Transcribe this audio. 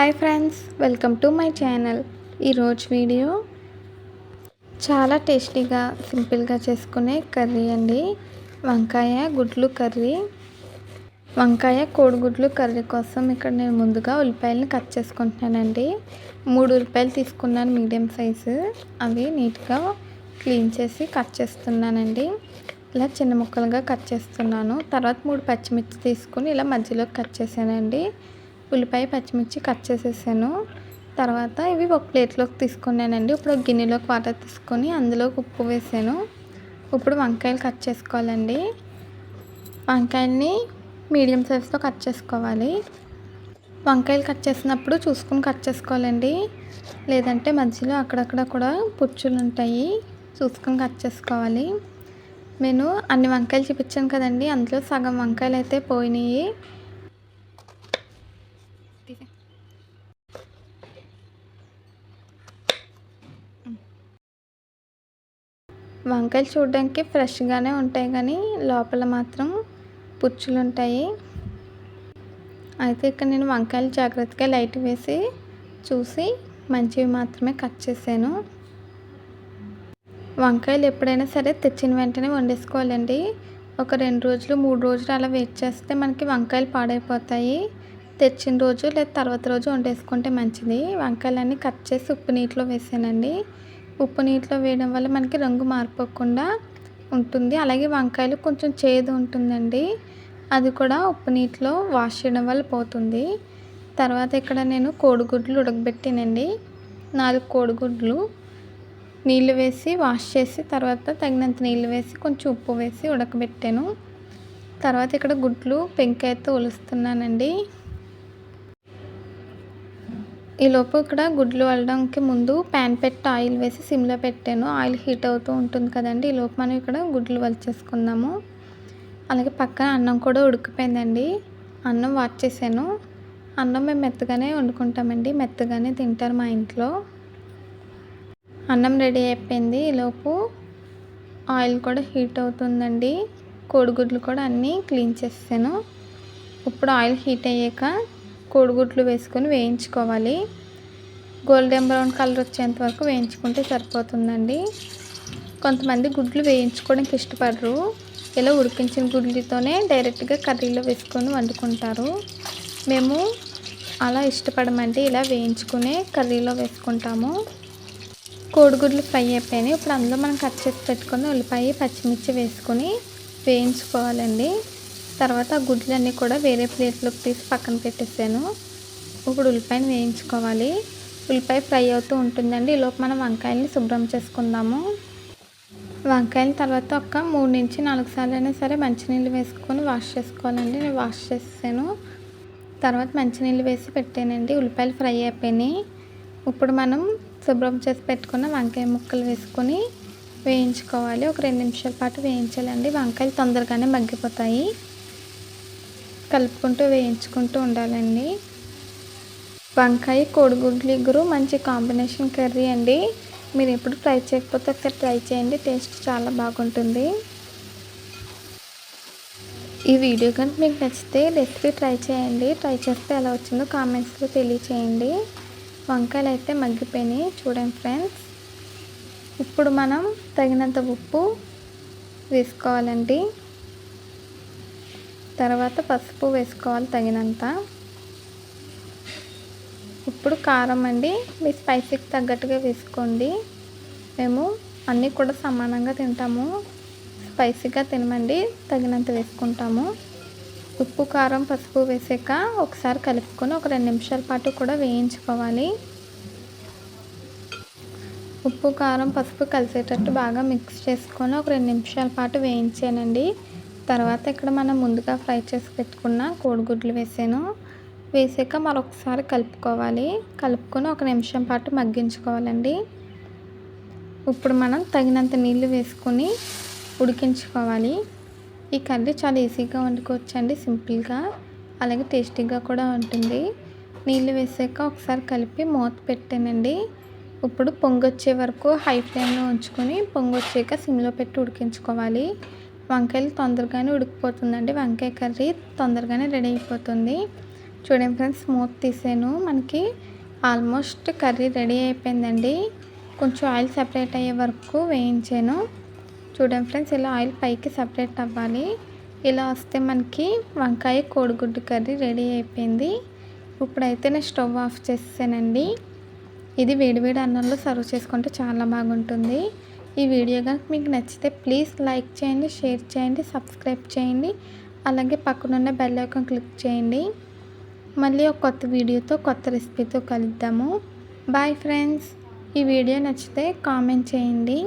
Hi friends welcome to my channel. ఈరోజు video చాలా టేస్టీగా సింపుల్గా చేసుకునే కర్రీ అండి. వంకాయ గుడ్లు కర్రీ. వంకాయ కోడిగుడ్లు కర్రీ కోసం ఇక్కడ నేను ముందుగా ఉల్లిపాయలను కట్ చేసుకుంటున్నానండి. మూడు ఉల్లిపాయలు తీసుకున్నాను మీడియం సైజు. అవి నీట్గా క్లీన్ చేసి కట్ చేస్తున్నానండి. ఇలా చిన్న ముక్కలుగా కట్ చేస్తున్నాను. తర్వాత మూడు పచ్చిమిర్చి తీసుకుని ఇలా మధ్యలో కట్ చేశానండి. ఉల్లిపాయ పచ్చిమిర్చి కట్ చేసేసాను. తర్వాత ఇవి ఒక ప్లేట్లోకి తీసుకున్నానండి. ఇప్పుడు ఒక గిన్నెలోకి వాటర్ తీసుకొని అందులోకి ఉప్పు వేసాను. ఇప్పుడు వంకాయలు కట్ చేసుకోవాలండి. వంకాయల్ని మీడియం సైజుతో కట్ చేసుకోవాలి. వంకాయలు కట్ చేసినప్పుడు చూసుకుని కట్ చేసుకోవాలండి. లేదంటే మధ్యలో అక్కడక్కడ కూడా పుచ్చులు ఉంటాయి. చూసుకొని కట్ చేసుకోవాలి. నేను అన్ని వంకాయలు చూపించాను కదండి. అందులో సగం వంకాయలు అయితే పోయినాయి. వంకాయలు చూడడానికి ఫ్రెష్గానే ఉంటాయి కానీ లోపల మాత్రం పుచ్చులు ఉంటాయి అయితే ఇక్కడ నేను వంకాయలు జాగ్రత్తగా లైట్ వేసి చూసి మంచివి మాత్రమే కట్ చేశాను. వంకాయలు ఎప్పుడైనా సరే తెచ్చిన వెంటనే వండేసుకోవాలండి. ఒక రెండు రోజులు మూడు రోజులు అలా వెయిట్ చేస్తే మనకి వంకాయలు పాడైపోతాయి. తెచ్చిన రోజు లేదా తర్వాత రోజు వండేసుకుంటే మంచిది. వంకాయలన్నీ కట్ చేసి ఉప్పు నీటిలో వేసానండి. ఉప్పు నీటిలో వేయడం వల్ల మనకి రంగు మారిపోకుండా ఉంటుంది. అలాగే వంకాయలు కొంచెం చేదు ఉంటుందండి. అది కూడా ఉప్పు నీటిలో వాష్ చేయడం వల్ల పోతుంది. తర్వాత ఇక్కడ నేను కోడిగుడ్లు ఉడకబెట్టానండి. నాలుగు కోడిగుడ్లు నీళ్ళు వేసి వాష్ చేసి తర్వాత తగినంత నీళ్ళు వేసి కొంచెం ఉప్పు వేసి ఉడకబెట్టాను. తర్వాత ఇక్కడ గుడ్లు పెంకాయతో ఒలుస్తున్నానండి ఈలోపు ఇక్కడ గుడ్లు వెళ్ళడానికి ముందు ప్యాన్ పెట్టి ఆయిల్ వేసి సిమ్లో పెట్టాను. ఆయిల్ హీట్ అవుతూ ఉంటుంది కదండి. ఈలోపు మనం ఇక్కడ గుడ్లు వలిచేసుకుందాము. అలాగే పక్కన అన్నం కూడా ఉడికిపోయిందండి. అన్నం వాచ్ చేశాను. అన్నం మేము మెత్తగానే వండుకుంటామండి. మెత్తగానే తింటారు మా ఇంట్లో. అన్నం రెడీ అయిపోయింది. ఈలోపు ఆయిల్ కూడా హీట్ అవుతుందండి. కోడిగుడ్లు కూడా అన్నీ క్లీన్ చేసాను ఇప్పుడు ఆయిల్ హీట్ అయ్యాక కోడిగుడ్లు వేసుకొని వేయించుకోవాలి. గోల్డెన్ బ్రౌన్ కలర్ వచ్చేంత వరకు వేయించుకుంటే సరిపోతుందండి. కొంతమంది గుడ్లు వేయించుకోవడానికి ఇష్టపడరు. ఇలా ఉడికించిన గుడ్లతోనే డైరెక్ట్గా కర్రీలో వేసుకొని వండుకుంటారు. మేము అలా ఇష్టపడమంటే ఇలా వేయించుకునే కర్రీలో వేసుకుంటాము. కోడిగుడ్లు ఫ్రై అయిపోయినాయి. ఇప్పుడు అందులో మనం కట్ చేసి పెట్టుకొని ఉల్లిపాయ పచ్చిమిర్చి వేసుకొని వేయించుకోవాలండి. తర్వాత గుడ్లన్నీ కూడా వేరే ప్లేట్లోకి తీసి పక్కన పెట్టేసాను. ఇప్పుడు ఉల్లిపాయను వేయించుకోవాలి. ఉల్లిపాయ ఫ్రై అవుతూ ఉంటుందండి. ఈలోపు మనం వంకాయలని శుభ్రం చేసుకుందాము. వంకాయల తర్వాత ఒక మూడు నుంచి నాలుగు సార్లు అయినా సరే మంచినీళ్ళు వేసుకొని వాష్ చేసుకోవాలండి. నేను వాష్ చేసాను తర్వాత మంచినీళ్ళు వేసి పెట్టానండి. ఉల్లిపాయలు ఫ్రై అయిపోయినాయి. ఇప్పుడు మనం శుభ్రం చేసి పెట్టుకున్న వంకాయ ముక్కలు వేసుకొని వేయించుకోవాలి. ఒక రెండు నిమిషాల పాటు వేయించాలండి. వంకాయలు తొందరగానే మగ్గిపోతాయి. కలుపుకుంటూ వేయించుకుంటూ ఉండాలండి. వంకాయ కోడిగుడ్లు ఇగురు మంచి కాంబినేషన్ కర్రీ అండి. మీరు ఎప్పుడు ట్రై చేయకపోతే ఒకసారి ట్రై చేయండి టేస్ట్ చాలా బాగుంటుంది. ఈ వీడియో కనుక మీకు నచ్చితే రెసిపీ ట్రై చేయండి. ట్రై చేస్తే ఎలా వచ్చిందో కామెంట్స్లో తెలియచేయండి. వంకాయలు అయితే మగ్గిపోయినాయి చూడండి ఫ్రెండ్స్. ఇప్పుడు మనం తగినంత ఉప్పు వేసుకోవాలండి. తర్వాత పసుపు వేసుకోవాలి తగినంత. ఇప్పుడు కారం అండి మీ స్పైసీకి తగ్గట్టుగా వేసుకోండి. మేము అన్నీ కూడా సమానంగా తింటాము. స్పైసీగా తినమండి తగినంత వేసుకుంటాము. ఉప్పు కారం పసుపు వేసాక ఒకసారి కలుపుకొని ఒక రెండు నిమిషాల పాటు కూడా వేయించుకోవాలి. ఉప్పు కారం పసుపు కలిసేటట్టు బాగా మిక్స్ చేసుకొని ఒక రెండు నిమిషాల పాటు వేయించానండి. తర్వాత ఇక్కడ మనం ముందుగా ఫ్రై చేసి పెట్టుకున్న కోడిగుడ్లు వేసాను. వేసాక మరొకసారి కలుపుకోవాలి. కలుపుకొని ఒక నిమిషం పాటు మగ్గించుకోవాలండి. ఇప్పుడు మనం తగినంత నీళ్ళు వేసుకొని ఉడికించుకోవాలి. ఈ కర్రీ చాలా ఈజీగా వండుకోవచ్చండి సింపుల్గా అలాగే టేస్టీగా కూడా ఉంటుంది. నీళ్ళు వేసాక ఒకసారి కలిపి మూత పెట్టానండి. ఇప్పుడు పొంగొచ్చే వరకు హై ఫ్లేమ్లో ఉంచుకొని పొంగొచ్చాక సిమ్లో పెట్టి ఉడికించుకోవాలి. వంకాయలు తొందరగానే ఉడికిపోతుందండి. వంకాయ కర్రీ తొందరగానే రెడీ అయిపోతుంది. చూడండి ఫ్రెండ్స్ మూత తీసాను. మనకి ఆల్మోస్ట్ కర్రీ రెడీ అయిపోయిందండి. కొంచెం ఆయిల్ సపరేట్ అయ్యే వరకు వేయించాను. చూడండి ఫ్రెండ్స్ ఇలా ఆయిల్ పైకి సపరేట్ అవ్వాలి. ఇలా వస్తే మనకి వంకాయ కోడిగుడ్డు కర్రీ రెడీ అయిపోయింది. ఇప్పుడైతే నేను స్టవ్ ఆఫ్ చేసానండి ఇది వేడివేడి అన్నంలో సర్వ్ చేసుకుంటే చాలా బాగుంటుంది. ఈ వీడియో కనుక మీకు నచ్చితే ప్లీజ్ లైక్ చేయండి షేర్ చేయండి సబ్స్క్రైబ్ చేయండి. అలాగే పక్కనున్న బెల్ ఐకాన్ క్లిక్ చేయండి. మళ్ళీ ఒక కొత్త వీడియోతో కొత్త రెసిపీతో కలుద్దాము. Bye friends. ఈ వీడియో నచ్చితే కామెంట్ చేయండి.